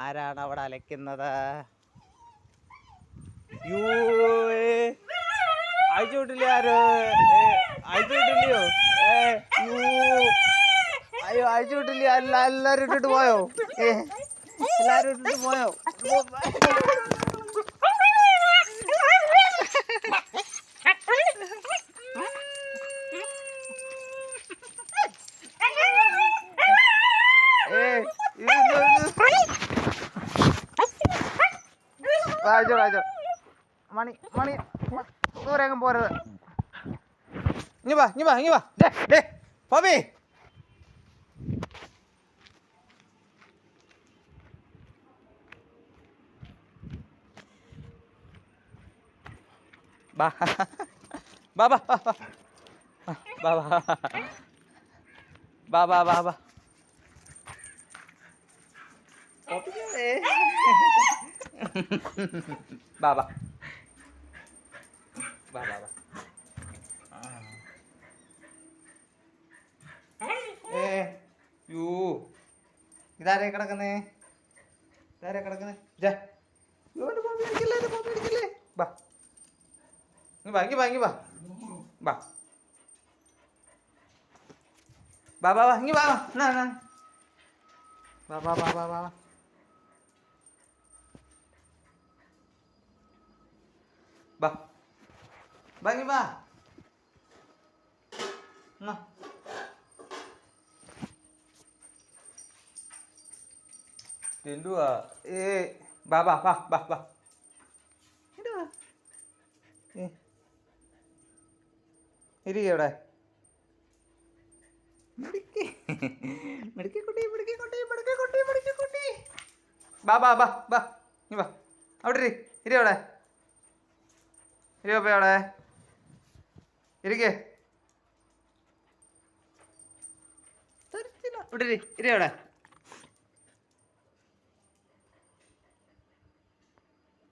ആരാണ് അവിടെ അലയ്ക്കുന്നത്? You അയച്ചുവിട്ടില്ല arrow? അയച്ചുവിട്ടില്ലയോ? You. അയ്യോ അയച്ചുവിട്ടില്ല? എല്ലാവരും ഇട്ടിട്ട് പോയോ? എല്ലാവരും ഇട്ടിട്ട് പോയോ? വായിച്ചോ വായിച്ചോ മണി മണി. ദൂരെ അങ്ങ് പോരുത്. ഇനി വാ ഇനി വാ ഇനി വാ. ഡേ ഡേ പോപ്പി. ബാ ബാ ബാ ബാ ബാ ബാ ബാ ബാ ബാ va, va. Va, va, va. ഇതാരെ കിടക്കുന്നേ? ഇതാരെ കിടക്കുന്നേ? ജാ. ഇവന്റെ പാമ്പ് അടിക്കില്ലേ എന്റെ പാമ്പ് അടിക്കില്ലേ ബാ. ഇങ്ങ് വാങ്ങി വാങ്ങി വാ ബാ. ബാ ബാ വാ ഇങ്ങ് വാ ബാബാ ബാബാ ബാ ബാ ബാ ബാ ബാ. ബാ ബാക്കി വാ എന്നാ ടിൻഡുവാ ഏ ബാ ബാ ബാ ബാ ബാ ഇരിക്കവിടെ മിടുക്കിക്കുട്ടി മിടുക്കിക്കുട്ടി മിടുക്കിക്കുട്ടി മിടുക്കിക്കുട്ടി ബാ ബാ ബാ ബാ നീ വാ അവിടെ ഇരി ഇരി അവിടെ രൂപ അവിടെ ഇരിക്കേ ഇവിടെ ഇരി അവിടെ